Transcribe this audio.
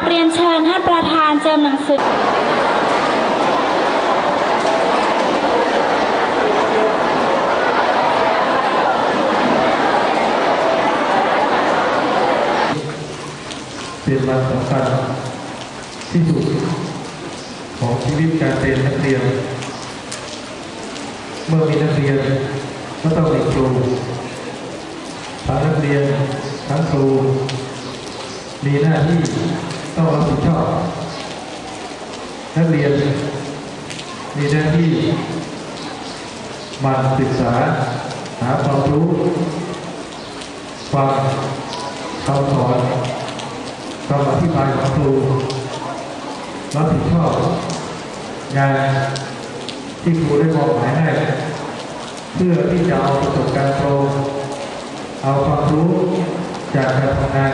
บเรียนเชิญท่านประธานเจิมหนังสือเป็นวันสำคัญที่สุดของชีวิตการเป็นนักเรียน เมื่อมีนักเรียนก็ต้องมีครูทั้งนักเรียนทั้งครูมีหน้าที่ ต้องรับผิดชอบนักเรียน มีหน้าที่มันศึกษาหาความรู้ฟังคำสอนคำอธิบายของครูรับผิดชอบงานที่ครูได้มอบหมายให้ เพื่อที่จะเอาประสบการณ์ตรงเอาความรู้จากการทำงาน